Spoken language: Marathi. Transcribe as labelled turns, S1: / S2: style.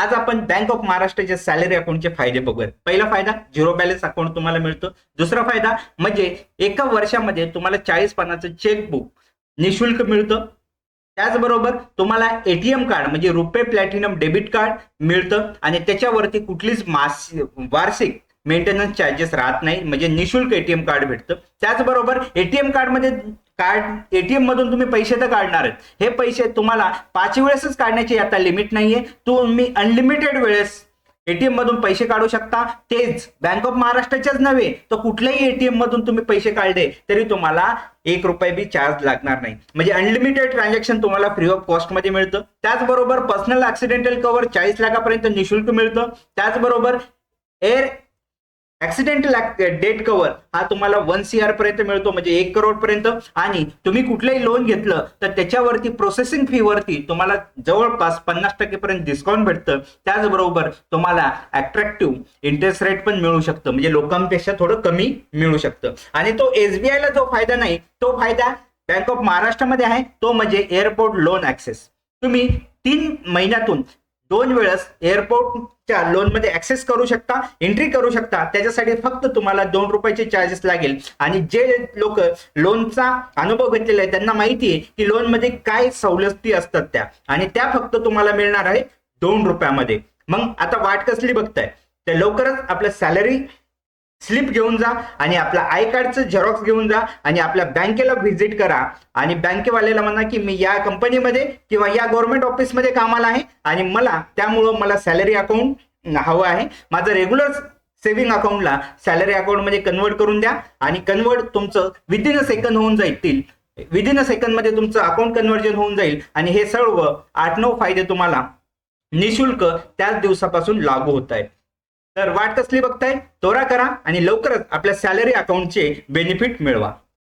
S1: आज आपण बँक ऑफ महाराष्ट्राच्या सॅलरी अकाउंटचे फायदे बघूयात. पहिला फायदा झिरो बॅलन्स अकाउंट तुम्हाला मिळतो. दुसरा फायदा म्हणजे एका वर्षामध्ये तुम्हाला चाळीस पानाचं चेकबुक निशुल्क मिळतं. त्याचबरोबर तुम्हाला एटीएम कार्ड म्हणजे रुपे प्लॅटिनम डेबिट कार्ड मिळतं आणि त्याच्यावरती कुठलीच मास वार्षिक मेंटेनन्स चार्जेस राहत नाही. म्हणजे निशुल्क एटीएम कार्ड भेटतं. त्याचबरोबर एटीएम कार्डमध्ये कार्ड एटीएम मधून तुम्ही पैसे तर काढणार आहेत. हे पैसे तुम्हाला पाच वेळेसच काढण्याची आता लिमिट नाहीये. तुम्ही अनलिमिटेड वेळेस एटीएम मधून पैसे काढू शकता. तेच बँक ऑफ महाराष्ट्राच्याच नव्हे तर कुठल्याही एटीएम मधून तुम्ही पैसे काढले तरी तुम्हाला एक रुपये बी चार्ज लागणार नाही. म्हणजे अनलिमिटेड ट्रान्झॅक्शन तुम्हाला फ्री ऑफ कॉस्टमध्ये मिळतं. त्याचबरोबर पर्सनल ऍक्सिडेंटल कव्हर चाळीस लाखापर्यंत निशुल्क मिळतं. त्याचबरोबर एअर ऍक्सिडेंटल डेट कव्हर हा तुम्हाला वन सी आर पर्यंत मिळतो म्हणजे एक करोड पर्यंत. आणि तुम्ही कुठलंही लोन घेतलं तर त्याच्यावरती प्रोसेसिंग फी वरती तुम्हाला जवळपास पन्नास टक्केपर्यंत डिस्काउंट भेटतं. त्याचबरोबर तुम्हाला अट्रॅक्टिव्ह इंटरेस्ट रेट पण मिळू शकतं. म्हणजे लोकांपेक्षा थोडं कमी मिळू शकतं. आणि तो एसबीआयला जो फायदा नाही तो फायदा बँक ऑफ महाराष्ट्रामध्ये आहे. तो म्हणजे एअरपोर्ट लोन ऍक्सेस तुम्ही तीन महिन्यातून दोन वेळेस एअरपोर्टच्या लोनमध्ये ऍक्सेस करू शकता एंट्री करू शकता. त्याच्यासाठी फक्त तुम्हाला दोन रुपयाचे चार्जेस लागेल. आणि जे लोक लोनचा अनुभव घेतलेला आहे त्यांना माहिती आहे की लोनमध्ये काय सवलती असतात त्या. आणि त्या फक्त तुम्हाला मिळणार आहे दोन रुपयामध्ये. मग आता वाट कसली बघताय? तर लवकरच आपलं सॅलरी स्लिप घेऊन जा आणि आपला आय कार्डचं झेरॉक्स घेऊन जा आणि आपल्या बँकेला व्हिजिट करा. आणि बँकेवाल्याला म्हणा की मी या कंपनीमध्ये किंवा या गव्हर्नमेंट ऑफिसमध्ये कामाला आहे आणि मला त्यामुळं मला सॅलरी अकाउंट हवं आहे. माझं रेग्युलर सेव्हिंग अकाउंटला सॅलरी अकाउंटमध्ये कन्वर्ट करून द्या आणि कन्वर्ट तुमचं विदिन अ सेकंद होऊन जाईल. विदिन अ सेकंदमध्ये तुमचं अकाउंट कन्वर्जन होऊन जाईल आणि हे सर्व आठ नऊ फायदे तुम्हाला निशुल्क त्याच दिवसापासून लागू होत आहेत. तर वाट कसली बघताय त्वरा करा आणि लवकरच आपल्या सॅलरी अकाउंटचे बेनिफिट मिळवा.